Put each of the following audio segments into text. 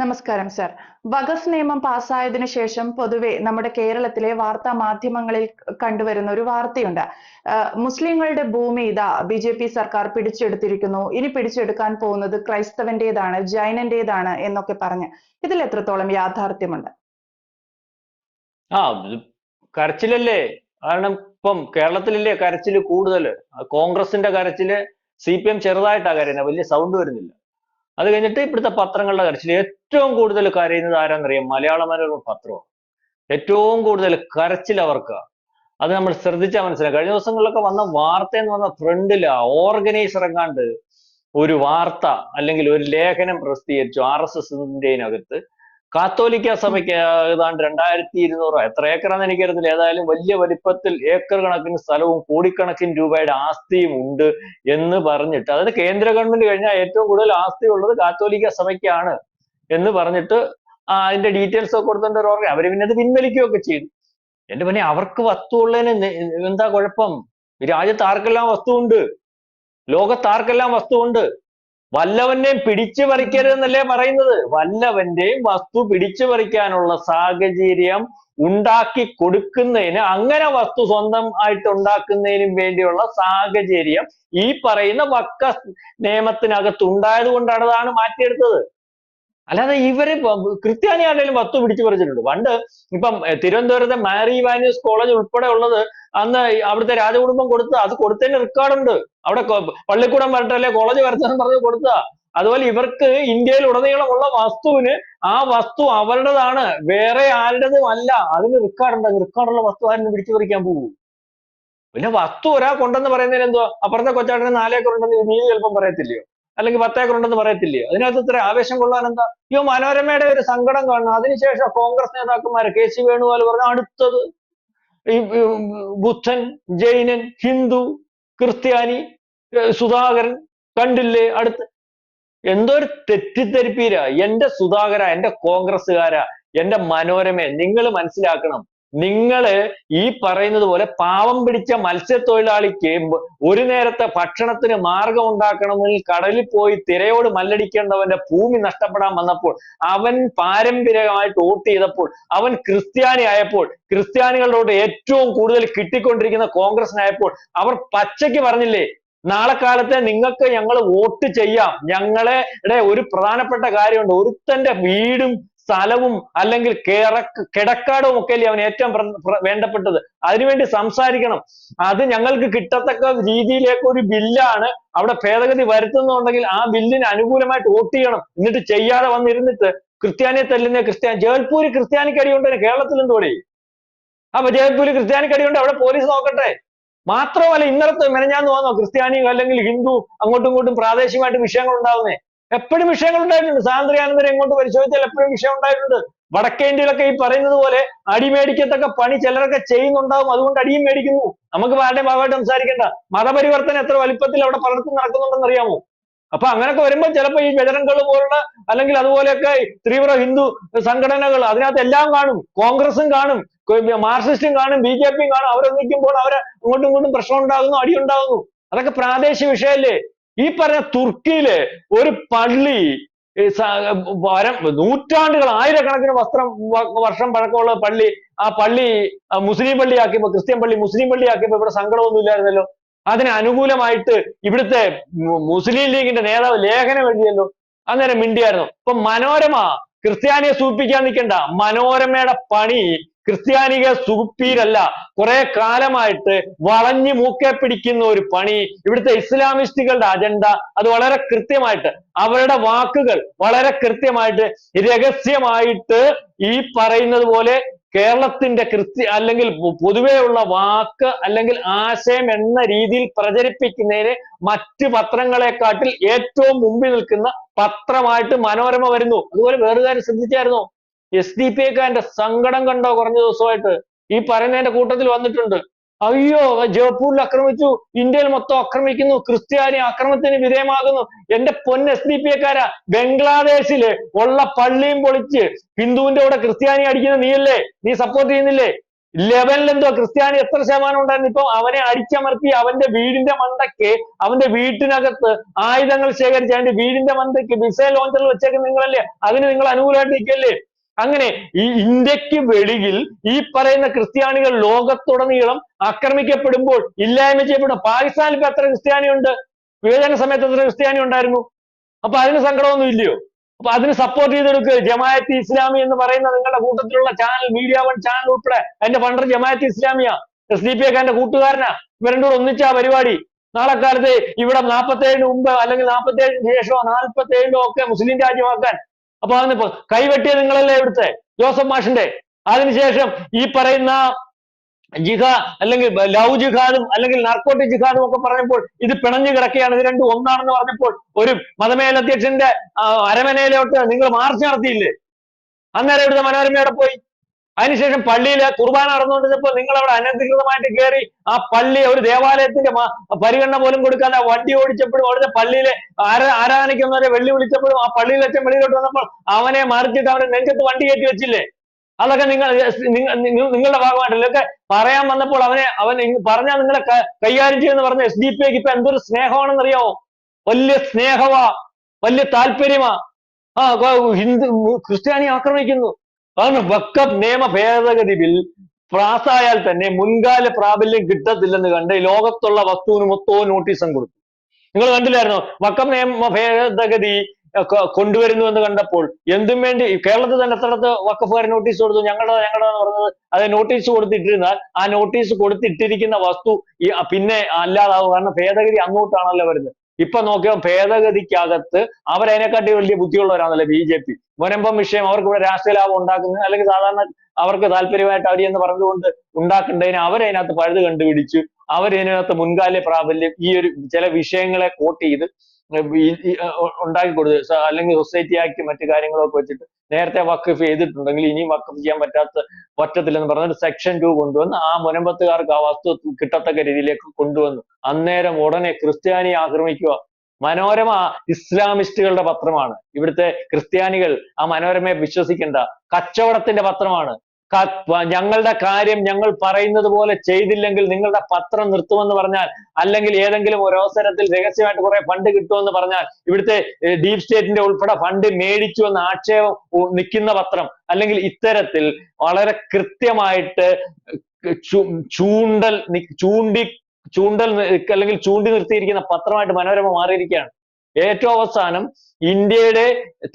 നമസ്കാരം സർ. വഖഫ് നിയമം പാസ്സായതിനു ശേഷം പൊതുവെ നമ്മുടെ കേരളത്തിലെ വാർത്താ മാധ്യമങ്ങളിൽ കണ്ടുവരുന്ന ഒരു വാർത്തയുണ്ട്. മുസ്ലിങ്ങളുടെ ഭൂമി ഇതാ ബി ജെ പി സർക്കാർ പിടിച്ചെടുത്തിരിക്കുന്നു. ഇനി പിടിച്ചെടുക്കാൻ പോകുന്നത് ക്രൈസ്തവന്റേതാണ് ജൈനന്റേതാണ് എന്നൊക്കെ പറഞ്ഞ്. ഇതിൽ എത്രത്തോളം യാഥാർത്ഥ്യമുണ്ട്? ആ കരച്ചിലല്ലേ? കാരണം ഇപ്പം കേരളത്തിലല്ലേ കരച്ചിൽ കൂടുതൽ കോൺഗ്രസിന്റെ കരച്ചിൽ സി പി എം ചെറുതായിട്ടാ കരയുന്നത് വലിയ സൗണ്ട് വരുന്നില്ല. അത് കഴിഞ്ഞിട്ട് ഇവിടുത്തെ പത്രങ്ങളുടെ കരച്ചിൽ ഏറ്റവും കൂടുതൽ കരയുന്നത് ആരാന്നറിയാം? മലയാള മനോരമ പത്രമാണ്. ഏറ്റവും കൂടുതൽ കരച്ചിൽ അവർക്ക്. അത് നമ്മൾ ശ്രദ്ധിച്ചാൽ മനസ്സിലാവും കഴിഞ്ഞ ദിവസങ്ങളിലൊക്കെ വന്ന വാർത്ത എന്ന് പറഞ്ഞ ഫ്രണ്ടില. ഓർഗനൈസർ എങ്ങാണ്ട് ഒരു വാർത്ത അല്ലെങ്കിൽ ഒരു ലേഖനം പ്രസിദ്ധീകരിച്ചു ആർ എസ് എസിന്റെതിനകത്ത് കാത്തോലിക്ക സഭയ്ക്ക് ഏതാണ്ട് രണ്ടായിരത്തി ഇരുന്നൂറോ എത്ര ഏക്കറാന്ന് എനിക്കറിയത്തില്ല ഏതായാലും വലിയ വലിപ്പത്തിൽ ഏക്കർ കണക്കിന് സ്ഥലവും കോടിക്കണക്കിന് രൂപയുടെ ആസ്തിയും ഉണ്ട് എന്ന് പറഞ്ഞിട്ട് അതായത് കേന്ദ്ര ഗവൺമെന്റ് കഴിഞ്ഞാൽ ഏറ്റവും കൂടുതൽ ആസ്തി ഉള്ളത് കാത്തോലിക്ക സഭയ്ക്കാണ് എന്ന് പറഞ്ഞിട്ട് അതിന്റെ ഡീറ്റെയിൽസ് ഒക്കെ കൊടുത്തിട്ട് ഒരു ഓർഗ അവർ പിന്നെ അത് പിൻവലിക്കുകയൊക്കെ ചെയ്തു. എന്റെ പിന്നെ അവർക്ക് വസ്തു ഉള്ളതിന് എന്താ കുഴപ്പം? രാജ്യത്ത് ആർക്കെല്ലാം വസ്തു ഉണ്ട്? ലോകത്ത് ആർക്കെല്ലാം വസ്തു ഉണ്ട്? വല്ലവന്റെയും പിടിച്ചു പറിക്കരുതെന്നല്ലേ പറയുന്നത്? വല്ലവന്റെയും വസ്തു പിടിച്ചു പറിക്കാനുള്ള സാഹചര്യം ഉണ്ടാക്കി കൊടുക്കുന്നതിന് അങ്ങനെ വസ്തു സ്വന്തം ആയിട്ട് ഉണ്ടാക്കുന്നതിനും വേണ്ടിയുള്ള സാഹചര്യം ഈ പറയുന്ന വക്ക നിയമത്തിനകത്ത് ഉണ്ടായത് കൊണ്ടാണ് അതാണ് മാറ്റിയെടുത്തത്. അല്ലാതെ ഇവർ ക്രിസ്ത്യാനി ആണെങ്കിലും വസ്തു പിടിച്ചു പറിച്ചിട്ടുണ്ട്. പണ്ട് ഇപ്പം തിരുവനന്തപുരത്തെ മാരി വാനിയസ് കോളേജ് ഉൾപ്പെടെ ഉള്ളത് അന്ന് അവിടുത്തെ രാജകുടുംബം കൊടുത്ത അത് കൊടുത്തതിന് റെക്കോർഡുണ്ട് അവിടെ പള്ളിക്കൂടം വരട്ടല്ലേ കോളേജ് വരട്ടെന്ന് പറഞ്ഞ് കൊടുത്ത. അതുപോലെ ഇവർക്ക് ഇന്ത്യയിൽ ഉടനീളമുള്ള വസ്തുവിന് ആ വസ്തു അവരുടേതാണ്. വേറെ ആരുടേതും അല്ല അതിന് റെക്കോർഡ് ഉണ്ട്. റെക്കോർഡുള്ള വസ്തു ആരും പിടിച്ചു പറിക്കാൻ പോകും പിന്നെ വസ്തു ഒരാൾ കൊണ്ടെന്ന് പറയുന്നതിന് എന്തോ അപ്പുറത്തെ കൊച്ചാട്ടിന് നാലേക്കർ ഉണ്ടെന്ന് നീ ചിലപ്പം പറയത്തില്ലയോ? അല്ലെങ്കിൽ പത്തേക്കർ ഉണ്ടെന്ന് പറയത്തില്ലയോ? അതിനകത്ത് ഇത്ര ആവേശം കൊള്ളാൻ എന്താ അയ്യോ മനോരമയുടെ ഒരു സങ്കടം കാണണം. അതിനുശേഷം കോൺഗ്രസ് നേതാക്കന്മാരെ കെ സി വേണുഗോപാൽ പറഞ്ഞ അടുത്തത് ഈ ഈ ബുദ്ധൻ ജൈനൻ ഹിന്ദു ക്രിസ്ത്യാനി സുധാകരൻ കണ്ടില്ലേ അടുത്ത്? എന്തോ ഒരു തെറ്റിദ്ധരിപ്പീര. എന്റെ സുധാകര എന്റെ കോൺഗ്രസ്സുകാര എന്റെ മനോരമ നിങ്ങൾ മനസ്സിലാക്കണം. നിങ്ങൾ ഈ പറയുന്നത് പോലെ പാവം പിടിച്ച മത്സ്യത്തൊഴിലാളിക്ക് ഒരു നേരത്തെ ഭക്ഷണത്തിന് മാർഗം ഉണ്ടാക്കണമെങ്കിൽ കടലിൽ പോയി തിരയോട് മല്ലടിക്കേണ്ടവന്റെ ഭൂമി നഷ്ടപ്പെടാൻ വന്നപ്പോൾ അവൻ പാരമ്പര്യമായിട്ട് വോട്ട് ചെയ്തപ്പോൾ അവൻ ക്രിസ്ത്യാനി ആയപ്പോൾ ക്രിസ്ത്യാനികളോട് ഏറ്റവും കൂടുതൽ കിട്ടിക്കൊണ്ടിരിക്കുന്ന കോൺഗ്രസിനായപ്പോൾ അവർ പച്ചയ്ക്ക് പറഞ്ഞില്ലേ നാളെ കാലത്തെ നിങ്ങൾക്ക് ഞങ്ങൾ വോട്ട് ചെയ്യാം. ഞങ്ങളുടെ ഒരു പ്രധാനപ്പെട്ട കാര്യമുണ്ട്. ഒരുത്തന്റെ വീടും സ്ഥലവും അല്ലെങ്കിൽ കിടക്ക കിടക്കാടവും ഒക്കെ അല്ലേ അവന് ഏറ്റവും വേണ്ടപ്പെട്ടത്. അതിനുവേണ്ടി സംസാരിക്കണം. അത് ഞങ്ങൾക്ക് കിട്ടത്തക്ക രീതിയിലേക്ക് ഒരു ബില്ലാണ് അവിടെ ഭേദഗതി വരുത്തുന്നുണ്ടെങ്കിൽ ആ ബില്ലിന് അനുകൂലമായിട്ട് വോട്ട് ചെയ്യണം. എന്നിട്ട് ചെയ്യാതെ വന്നിരുന്നിട്ട് ക്രിസ്ത്യാനിയെ തല്ലുന്ന ക്രിസ്ത്യാനി ക്രിസ്ത്യാനിക്ക് അടിയുണ്ട് കേരളത്തിൽ എന്തോടെ അപ്പൊ ക്രിസ്ത്യാനിക്ക് അടിയുണ്ട് അവിടെ പോലീസ് നോക്കട്ടെ. മാത്രമല്ല ഇന്നലത്തെ മെനഞ്ഞാന്ന് വന്നോ ക്രിസ്ത്യാനി അല്ലെങ്കിൽ ഹിന്ദു അങ്ങോട്ടും ഇങ്ങോട്ടും പ്രാദേശികമായിട്ട് വിഷയങ്ങൾ ഉണ്ടാവുന്നേ എപ്പോഴും വിഷയങ്ങൾ ഉണ്ടായിട്ടുണ്ട്. സ്വാതന്ത്ര്യാനന്തരം എങ്ങോട്ട് പരിശോധിച്ചാൽ എപ്പോഴും വിഷയം ഉണ്ടായിട്ടുണ്ട്. വടക്കേ ഇന്ത്യയിലൊക്കെ ഈ പറയുന്നത് പോലെ അടി മേടിക്കത്തക്ക പണി ചിലരൊക്കെ ചെയ്യുന്നുണ്ടാവും. അതുകൊണ്ട് അടിയും മേടിക്കുന്നു. നമുക്ക് ആരുടെയും ഭാഗമായിട്ട് സംസാരിക്കേണ്ട. മതപരിവർത്തനം എത്ര വലിപ്പത്തിൽ അവിടെ പലർത്തും നടക്കുന്നുണ്ടെന്ന് അറിയാമോ അപ്പൊ അങ്ങനെയൊക്കെ വരുമ്പോൾ ചിലപ്പോൾ ഈ ബജരംഗൾ പോലുള്ള അല്ലെങ്കിൽ അതുപോലെയൊക്കെ തീവ്ര ഹിന്ദു സംഘടനകൾ അതിനകത്ത് എല്ലാം കാണും. കോൺഗ്രസും കാണും. മാർക്സിസ്റ്റും കാണും. ബി ജെ പിയും കാണും. അവരൊന്നിക്കുമ്പോൾ അവരെ അങ്ങോട്ടും ഇങ്ങോട്ടും പ്രശ്നം ഉണ്ടാകുന്നു അടിയുണ്ടാകുന്നു. അതൊക്കെ പ്രാദേശിക വിഷയമല്ലേ? ഈ പറഞ്ഞ തുർക്കിയിലെ ഒരു പള്ളി വരം നൂറ്റാണ്ടുകൾ ആയിരക്കണക്കിന് വസ്ത്രം വർഷം പഴക്കമുള്ള പള്ളി ആ പള്ളി മുസ്ലിം പള്ളിയാക്കിയപ്പോ ക്രിസ്ത്യൻ പള്ളി മുസ്ലിം പള്ളിയാക്കിയപ്പോ ഇവിടെ സങ്കടമൊന്നും ഇല്ലായിരുന്നല്ലോ. അതിന് അനുകൂലമായിട്ട് ഇവിടുത്തെ മുസ്ലിം ലീഗിന്റെ നേതാവ് ലേഖനം എഴുതിയല്ലോ. അന്നേരം മിണ്ടിയായിരുന്നു. ഇപ്പൊ മനോരമ ക്രിസ്ത്യാനിയെ സൂപ്പിക്കാൻ നിൽക്കണ്ട. മനോരമയുടെ പണി ക്രിസ്ത്യാനിക സുപ്പീരല്ല കുറെ കാലമായിട്ട് വളഞ്ഞു മൂക്കെ പിടിക്കുന്ന ഒരു പണി ഇവിടുത്തെ ഇസ്ലാമിസ്റ്റുകളുടെ അജണ്ട അത് വളരെ കൃത്യമായിട്ട് അവരുടെ വാക്കുകൾ വളരെ കൃത്യമായിട്ട് രഹസ്യമായിട്ട് ഈ പറയുന്നത് പോലെ കേരളത്തിന്റെ ക്രിസ്ത്യ അല്ലെങ്കിൽ പൊതുവെയുള്ള വാക്ക് അല്ലെങ്കിൽ ആശയം എന്ന രീതിയിൽ പ്രചരിപ്പിക്കുന്നതിന് മറ്റ് പത്രങ്ങളെക്കാട്ടിൽ ഏറ്റവും മുമ്പിൽ നിൽക്കുന്ന പത്രമായിട്ട് മനോരമ വരുന്നു. അതുപോലെ വേറെ കാര്യം ശ്രദ്ധിച്ചായിരുന്നോ? എസ് ഡി പി സങ്കടം കണ്ടോ കുറഞ്ഞ ദിവസമായിട്ട്? ഈ പറയുന്നതിന്റെ കൂട്ടത്തിൽ വന്നിട്ടുണ്ട്. അയ്യോ ജയ്പൂരിൽ ആക്രമിച്ചു ഇന്ത്യയിൽ മൊത്തം ആക്രമിക്കുന്നു ക്രിസ്ത്യാനി ആക്രമണത്തിന് വിധേയമാകുന്നു. എന്റെ പൊന്ന് എസ് ഡി പി എക്കാരാ ബംഗ്ലാദേശിൽ ഉള്ള പള്ളിയും പൊളിച്ച് ഹിന്ദുവിന്റെ കൂടെ ക്രിസ്ത്യാനി അടിക്കുന്ന നീയല്ലേ? നീ സപ്പോർട്ട് ചെയ്യുന്നില്ലേ? ലെവലിൽ എന്തോ ക്രിസ്ത്യാനി എത്ര ശതമാനം ഉണ്ടായിരുന്നു? ഇപ്പൊ അവനെ അടിച്ചമർത്തി അവന്റെ വീടിന്റെ മണ്ടയ്ക്ക് അവന്റെ വീട്ടിനകത്ത് ആയുധങ്ങൾ ശേഖരിച്ച് അവന്റെ വീടിന്റെ മണ്ടയ്ക്ക് മിസൈൽ ലോഞ്ചറിൽ വെച്ചേക്കുന്ന നിങ്ങളല്ലേ? അതിന് നിങ്ങൾ അനുകൂലമായിട്ട് നിൽക്കല്ലേ? അങ്ങനെ ഈ ഇന്ത്യയ്ക്ക് വെളിയിൽ ഈ പറയുന്ന ക്രിസ്ത്യാനികൾ ലോകത്തുടനീളം ആക്രമിക്കപ്പെടുമ്പോൾ ഇല്ലായ്മ ചെയ്യപ്പെടും. പാകിസ്ഥാനിൽ ഇപ്പൊ എത്ര ക്രിസ്ത്യാനി ഉണ്ട് വിഭജന സമയത്ത് എത്ര ക്രിസ്ത്യാനി ഉണ്ടായിരുന്നു? അപ്പൊ അതിന് സങ്കടമൊന്നും ഇല്ലയോ? അപ്പൊ അതിന് സപ്പോർട്ട് ചെയ്തെടുക്കുക ജമാഅത്ത് ഇസ്ലാമി എന്ന് പറയുന്ന നിങ്ങളുടെ കൂട്ടത്തിലുള്ള ചാനൽ മീഡിയ വൺ ചാനൽ ഉൾപ്പെടെ അതിന്റെ funder Jamaat Islamiya. S D P ഒക്കെ എന്റെ കൂട്ടുകാരനാ. ഇവരുടെ ഒന്നിച്ച പരിപാടി. നാളെ കാലത്ത് ഇവിടെ നാൽപ്പത്തേഴിന് മുമ്പ് അല്ലെങ്കിൽ നാൽപ്പത്തേഴിന് ശേഷമോ നാൽപ്പത്തേഴിലോ ഒക്കെ മുസ്ലിം രാജ്യമാക്കാൻ അപ്പൊ അതിന് കൈവെട്ടിയ നിങ്ങളല്ലേ ഇവിടുത്തെ? ജോസഫ് മാഷിന്റെ. അതിനുശേഷം ഈ പറയുന്ന ജിഹ അല്ലെങ്കിൽ ലവ് ജിഹാദും അല്ലെങ്കിൽ നാർക്കോട്ടിക് ജിഹാദും ഒക്കെ പറഞ്ഞപ്പോൾ ഇത് പിണഞ്ഞു കിടക്കുകയാണ്. ഇത് രണ്ടും ഒന്നാണെന്ന് പറഞ്ഞപ്പോൾ ഒരു മതമേലധ്യക്ഷന്റെ അരമനയിലോട്ട് നിങ്ങൾ മാർച്ച് നടത്തിയില്ലേ? അന്നേരം ഇവിടുത്തെ മനോരമയുടെ പോയി. അതിനുശേഷം പള്ളിയിൽ കുർബാന നടന്നുകൊണ്ടിരുന്നപ്പോൾ നിങ്ങൾ അവിടെ അനധികൃതമായിട്ട് കയറി ആ പള്ളി ഒരു ദേവാലയത്തിന്റെ പരിഗണന പോലും കൊടുക്കാതെ വണ്ടി ഓടിച്ചപ്പോഴും അവിടുത്തെ പള്ളിയിലെ ആരാധനയ്ക്ക് ആരാധനയ്ക്കുന്നവരെ വെള്ളി വിളിച്ചപ്പോഴും ആ പള്ളിയിൽ അച്ഛൻ വെളിയിലോട്ട് വന്നപ്പോൾ അവനെ മറിച്ചിട്ട് അവരെ നെഞ്ചത്ത് വണ്ടി കയറ്റി വെച്ചില്ലേ? അതൊക്കെ നിങ്ങൾ നിങ്ങളുടെ ഭാഗമായിട്ടല്ലേ? ഇതൊക്കെ പറയാൻ വന്നപ്പോൾ അവനെ അവൻ പറഞ്ഞാൽ നിങ്ങളെ കൈകാര്യം ചെയ്യുന്ന പറഞ്ഞ എസ് ഡി പി ഇപ്പൊ എന്തൊരു സ്നേഹമാണെന്ന് അറിയാമോ വലിയ സ്നേഹമാ വലിയ താല്പര്യമാ. ആ ഹിന്ദു ക്രിസ്ത്യാനി ആക്രമിക്കുന്നു. അതാണ് വക്കഫ് നിയമ ഭേദഗതി ബിൽ. പാസ്സായാൽ തന്നെ മുൻകാല പ്രാബല്യം കിട്ടത്തില്ലെന്ന് കണ്ട് ലോകത്തുള്ള വസ്തുവിന് മൊത്തവും നോട്ടീസും കൊടുത്തു. നിങ്ങൾ കണ്ടില്ലായിരുന്നോ? വക്കം നിയമ ഭേദഗതി കൊണ്ടുവരുന്നു എന്ന് കണ്ടപ്പോൾ എന്തും വേണ്ടി കേരളത്തിൽ തന്നെ എത്രടത്ത് വക്കഫുകാർ നോട്ടീസ് കൊടുത്തു? ഞങ്ങളുടെ ഞങ്ങളുടെ എന്ന് പറഞ്ഞത്. അത് നോട്ടീസ് കൊടുത്തിട്ടിരുന്നാൽ ആ നോട്ടീസ് കൊടുത്തിട്ടിരിക്കുന്ന വസ്തു പിന്നെ അല്ലാതാവും. കാരണം ഭേദഗതി അങ്ങോട്ടാണല്ലോ വരുന്നത്. ഇപ്പൊ നോക്കിയാൽ ഭേദഗതിക്കകത്ത് അവരതിനെക്കാട്ടി വലിയ ബുദ്ധിയുള്ളവരാണല്ലോ ബി ജെ പി. മുനമ്പം വിഷയം അവർക്ക് ഇവിടെ രാഷ്ട്രീയ ലാഭം അല്ലെങ്കിൽ സാധാരണ അവർക്ക് താല്പര്യമായിട്ട് അവർ എന്ന് പറഞ്ഞുകൊണ്ട് ഉണ്ടാക്കേണ്ടതിന് അവരതിനകത്ത് പഴുത് കണ്ടുപിടിച്ച്. അവരതിനകത്ത് മുൻകാല പ്രാബല്യം ഈ ഒരു ചില വിഷയങ്ങളെ കോട്ട് ചെയ്ത് ഉണ്ടാക്കി കൊടുത്ത്. അല്ലെങ്കിൽ സൊസൈറ്റി ആക്കി മറ്റു കാര്യങ്ങളൊക്കെ വെച്ചിട്ട് നേരത്തെ വക്കഫ് ചെയ്തിട്ടുണ്ടെങ്കിൽ ഇനിയും വക്കഫ് ചെയ്യാൻ പറ്റാത്ത പറ്റത്തില്ലെന്ന് പറഞ്ഞിട്ട് സെക്ഷൻ ടു കൊണ്ടുവന്ന് ആ മുനമ്പത്തുകാർക്ക് ആ വസ്തു കിട്ടത്തക്ക രീതിയിലേക്ക് കൊണ്ടുവന്നു. അന്നേരം ഉടനെ ക്രിസ്ത്യാനി ആക്രമിക്കുക. മനോരമ ഇസ്ലാമിസ്റ്റുകളുടെ പത്രമാണ്. ഇവിടുത്തെ ക്രിസ്ത്യാനികൾ ആ മനോരമയെ വിശ്വസിക്കേണ്ട കച്ചവടത്തിന്റെ പത്രമാണ്. ഞങ്ങളുടെ കാര്യം ഞങ്ങൾ പറയുന്നത് പോലെ ചെയ്തില്ലെങ്കിൽ നിങ്ങളുടെ പത്രം നിർത്തുമെന്ന് പറഞ്ഞാൽ അല്ലെങ്കിൽ ഏതെങ്കിലും ഒരു അവസരത്തിൽ രഹസ്യമായിട്ട് കുറെ ഫണ്ട് കിട്ടുമെന്ന് പറഞ്ഞാൽ ഇവിടുത്തെ ഡീപ് സ്റ്റേറ്റിന്റെ ഉൾപ്പെടെ ഫണ്ട് മേടിച്ചു എന്ന ആക്ഷേപം നിൽക്കുന്ന പത്രം അല്ലെങ്കിൽ ഇത്തരത്തിൽ വളരെ കൃത്യമായിട്ട് ചൂണ്ടൽ ചൂണ്ടി ചൂണ്ടൽ അല്ലെങ്കിൽ ചൂണ്ടി നിർത്തിയിരിക്കുന്ന പത്രമായിട്ട് മനോരമ മാറിയിരിക്കുകയാണ്. ഏറ്റവും അവസാനം ഇന്ത്യയുടെ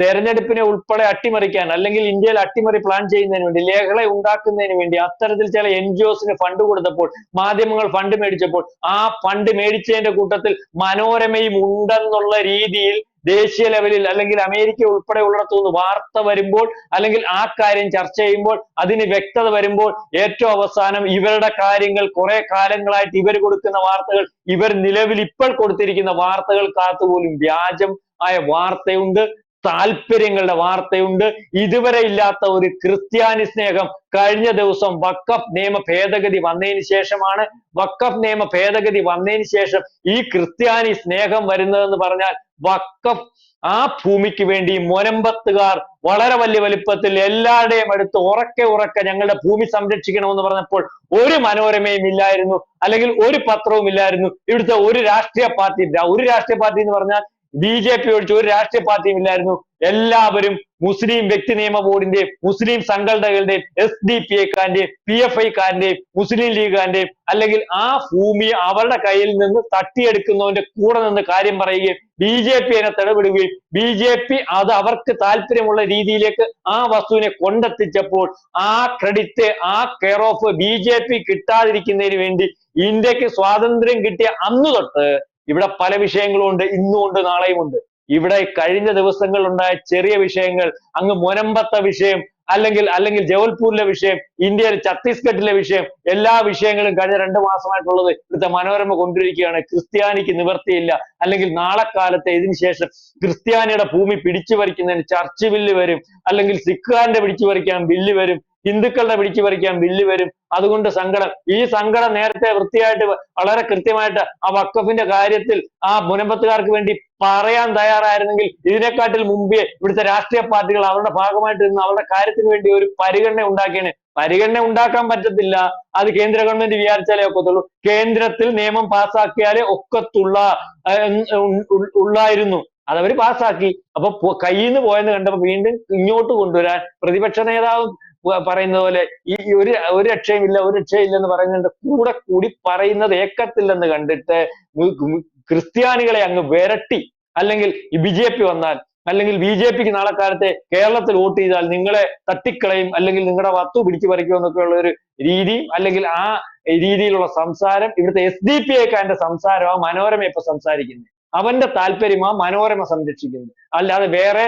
തെരഞ്ഞെടുപ്പിനെ ഉൾപ്പെടെ അട്ടിമറിക്കാൻ അല്ലെങ്കിൽ ഇന്ത്യയിൽ അട്ടിമറി പ്ലാൻ ചെയ്യുന്നതിന് വേണ്ടി ലേഖകളെ ഉണ്ടാക്കുന്നതിന് വേണ്ടി അത്തരത്തിൽ ചില എൻ ജി ഒസിന് ഫണ്ട് കൊടുത്തപ്പോൾ മാധ്യമങ്ങൾ ഫണ്ട് മേടിച്ചപ്പോൾ ആ ഫണ്ട് മേടിച്ചതിന്റെ കൂട്ടത്തിൽ മനോരമയും ഉണ്ടെന്നുള്ള രീതിയിൽ ദേശീയ ലെവലിൽ അല്ലെങ്കിൽ അമേരിക്ക ഉൾപ്പെടെ ഉള്ളിടത്തുനിന്ന് വാർത്ത വരുമ്പോൾ അല്ലെങ്കിൽ ആ കാര്യം ചർച്ച ചെയ്യുമ്പോൾ അതിന് വ്യക്തത വരുമ്പോൾ ഏറ്റവും അവസാനം ഇവരുടെ കാര്യങ്ങൾ കുറെ കാലങ്ങളായിട്ട് ഇവർ കൊടുക്കുന്ന വാർത്തകൾ ഇവർ നിലവിൽ ഇപ്പോൾ കൊടുത്തിരിക്കുന്ന വാർത്തകൾക്കകത്ത് പോലും വ്യാജം ആയ വാർത്തയുണ്ട്. താല്പര്യങ്ങളുടെ വാർത്തയുണ്ട്. ഇതുവരെ ഇല്ലാത്ത ഒരു ക്രിസ്ത്യാനി സ്നേഹം കഴിഞ്ഞ ദിവസം വക്കഫ് നിയമ ഭേദഗതി വന്നതിന് ശേഷമാണ്. വക്കഫ് നിയമ ഭേദഗതി വന്നതിന് ശേഷം ഈ ക്രിസ്ത്യാനി സ്നേഹം വരുന്നതെന്ന് പറഞ്ഞാൽ വക്കഫ് ആ ഭൂമിക്ക് വേണ്ടി മൊരമ്പത്തുകാർ വളരെ വലിയ വലിപ്പത്തിൽ എല്ലാവരുടെയും അടുത്ത് ഉറക്കെ ഉറക്കെ ഞങ്ങളുടെ ഭൂമി സംരക്ഷിക്കണമെന്ന് പറഞ്ഞപ്പോൾ ഒരു മനോരമയും ഇല്ലായിരുന്നു. അല്ലെങ്കിൽ ഒരു പത്രവും ഇല്ലായിരുന്നു. ഇവിടുത്തെ ഒരു രാഷ്ട്രീയ പാർട്ടി ഒരു രാഷ്ട്രീയ പാർട്ടി എന്ന് പറഞ്ഞാൽ ബി ജെ പി ഒഴിച്ച് ഒരു രാഷ്ട്രീയ പാർട്ടിയും ഇല്ലായിരുന്നു. എല്ലാവരും മുസ്ലിം വ്യക്തി നിയമ ബോർഡിന്റെയും മുസ്ലിം സംഘടനകളുടെ എസ് ഡി പി ഐക്കാരന്റെയും പി എഫ് ഐക്കാരന്റെയും മുസ്ലിം ലീഗുകാരന്റെയും അല്ലെങ്കിൽ ആ ഭൂമി അവരുടെ കയ്യിൽ നിന്ന് തട്ടിയെടുക്കുന്നവന്റെ കൂടെ നിന്ന് കാര്യം പറയുകയും ബി ജെ പി അതിനെ തടവിടുകയും ബി ജെ പി അത് അവർക്ക് താല്പര്യമുള്ള രീതിയിലേക്ക് ആ വസ്തുവിനെ കൊണ്ടെത്തിച്ചപ്പോൾ ആ ക്രെഡിറ്റ് ആ care of B J P കിട്ടാതിരിക്കുന്നതിന് വേണ്ടി ഇന്ത്യയ്ക്ക് സ്വാതന്ത്ര്യം കിട്ടിയ അന്ന് തൊട്ട് ഇവിടെ പല വിഷയങ്ങളും ഉണ്ട് ഇന്നും ഉണ്ട് നാളെയും ഉണ്ട്. ഇവിടെ കഴിഞ്ഞ ദിവസങ്ങളിൽ ഉണ്ടായ ചെറിയ വിഷയങ്ങൾ അങ്ങ് മുനമ്പത്ത വിഷയം അല്ലെങ്കിൽ അല്ലെങ്കിൽ ജബൽപൂരിലെ വിഷയം ഇന്ത്യയിൽ ഛത്തീസ്ഗഡിലെ വിഷയം എല്ലാ വിഷയങ്ങളും കഴിഞ്ഞ രണ്ട് മാസമായിട്ടുള്ളത് ഇവിടുത്തെ മനോരമ കൊണ്ടിരിക്കുകയാണ് ക്രിസ്ത്യാനിക്ക് നിവർത്തിയില്ല. അല്ലെങ്കിൽ നാളെ കാലത്തെ ഇതിന് ശേഷം ക്രിസ്ത്യാനിയുടെ ഭൂമി പിടിച്ചു പറിക്കുന്നതിന് ചർച്ച് ബില്ല് വരും അല്ലെങ്കിൽ സിഖുകാരന്റെ പിടിച്ചു പറിക്കാൻ ബില്ല് വരും. ഹിന്ദുക്കളുടെ പിടിച്ചു പറിക്കാൻ ബില്ല് വരും. അതുകൊണ്ട് സങ്കടം. ഈ സങ്കടം നേരത്തെ വൃത്തിയായിട്ട് വളരെ കൃത്യമായിട്ട് ആ വക്കഫിന്റെ കാര്യത്തിൽ ആ മുനമ്പത്തുകാർക്ക് വേണ്ടി പറയാൻ തയ്യാറായിരുന്നെങ്കിൽ ഇതിനെക്കാട്ടിൽ മുമ്പേ ഇവിടുത്തെ രാഷ്ട്രീയ പാർട്ടികൾ അവരുടെ ഭാഗമായിട്ട് നിന്ന് അവരുടെ കാര്യത്തിന് വേണ്ടി ഒരു പരിഗണന ഉണ്ടാക്കിയാണ് പരിഗണന ഉണ്ടാക്കാൻ പറ്റത്തില്ല. അത് കേന്ദ്ര ഗവൺമെന്റ് വിചാരിച്ചാലേ ഒക്കത്തുള്ളൂ. കേന്ദ്രത്തിൽ നിയമം പാസ്സാക്കിയാലേ ഒക്കത്തുള്ള ഉള്ളായിരുന്നു. അതവര് പാസ്സാക്കി. അപ്പൊ കയ്യിൽ നിന്ന് പോയെന്ന് കണ്ടപ്പോ വീണ്ടും ഇങ്ങോട്ട് കൊണ്ടുവരാൻ പ്രതിപക്ഷ നേതാവ് പറയുന്നത് പോലെ ഈ ഒരു ഒരു രക്ഷയും ഇല്ല ഒരു രക്ഷയും ഇല്ലെന്ന് പറയുന്നുണ്ട്. കൂടെ കൂടി പറയുന്നത് ഏക്കത്തില്ലെന്ന് കണ്ടിട്ട് ക്രിസ്ത്യാനികളെ അങ്ങ് വിരട്ടി. അല്ലെങ്കിൽ ബി ജെ പി വന്നാൽ അല്ലെങ്കിൽ ബി ജെ പിക്ക് നാളെ കാലത്തെ കേരളത്തിൽ വോട്ട് ചെയ്താൽ നിങ്ങളെ തട്ടിക്കളയും അല്ലെങ്കിൽ നിങ്ങളുടെ വസ്തു പിടിച്ചു പറിക്കും എന്നൊക്കെയുള്ള ഒരു രീതി അല്ലെങ്കിൽ ആ രീതിയിലുള്ള സംസാരം ഇവിടുത്തെ എസ് ഡി പി ഐക്കാരന്റെ സംസാരമാണ് മനോരമ ഇപ്പൊ സംസാരിക്കുന്നത്. അവന്റെ താല്പര്യമാ മനോരമ സംരക്ഷിക്കുന്നത്. അല്ലാതെ വേറെ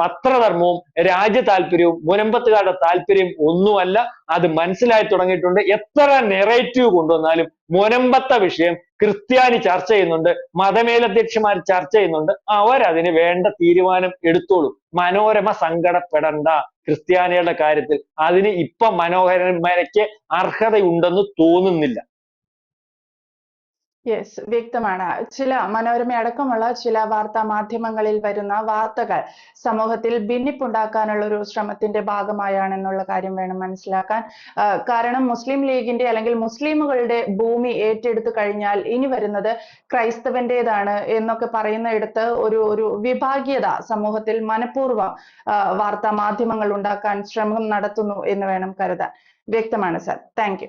പത്രധർമ്മവും രാജ്യ താല്പര്യവും മുനമ്പത്തുകാരുടെ താല്പര്യം ഒന്നുമല്ല. അത് മനസ്സിലായി തുടങ്ങിയിട്ടുണ്ട്. എത്ര നെറേറ്റീവ് കൊണ്ടുവന്നാലും മുനമ്പത്തെ വിഷയം ക്രിസ്ത്യാനി ചർച്ച ചെയ്യുന്നുണ്ട് മതമേലധ്യക്ഷന്മാർ ചർച്ച ചെയ്യുന്നുണ്ട്. അവരതിന് വേണ്ട തീരുമാനം എടുത്തോളൂ. മനോരമ സങ്കടപ്പെടണ്ട ക്രിസ്ത്യാനികളുടെ കാര്യത്തിൽ. അതിന് ഇപ്പൊ മനോഹരന്മാരയ്ക്ക് അർഹതയുണ്ടെന്ന് തോന്നുന്നില്ല. യെസ് വ്യക്തമാണ്. ചില മനോരമ അടക്കമുള്ള ചില വാർത്താ മാധ്യമങ്ങളിൽ വരുന്ന വാർത്തകൾ സമൂഹത്തിൽ ഭിന്നിപ്പുണ്ടാക്കാനുള്ള ഒരു ശ്രമത്തിന്റെ ഭാഗമായാണെന്നുള്ള കാര്യം വേണം മനസ്സിലാക്കാൻ. കാരണം മുസ്ലിം ലീഗിന്റെ അല്ലെങ്കിൽ മുസ്ലിമുകളുടെ ഭൂമി ഏറ്റെടുത്തു കഴിഞ്ഞാൽ ഇനി വരുന്നത് ക്രൈസ്തവന്റേതാണ് എന്നൊക്കെ പറയുന്നിടത്ത് ഒരു ഒരു വിഭാഗീയത സമൂഹത്തിൽ മനഃപൂർവം വാർത്താ മാധ്യമങ്ങൾ ഉണ്ടാക്കാൻ ശ്രമം നടത്തുന്നു എന്ന് വേണം കരുതാൻ. വ്യക്തമാണ് സർ താങ്ക്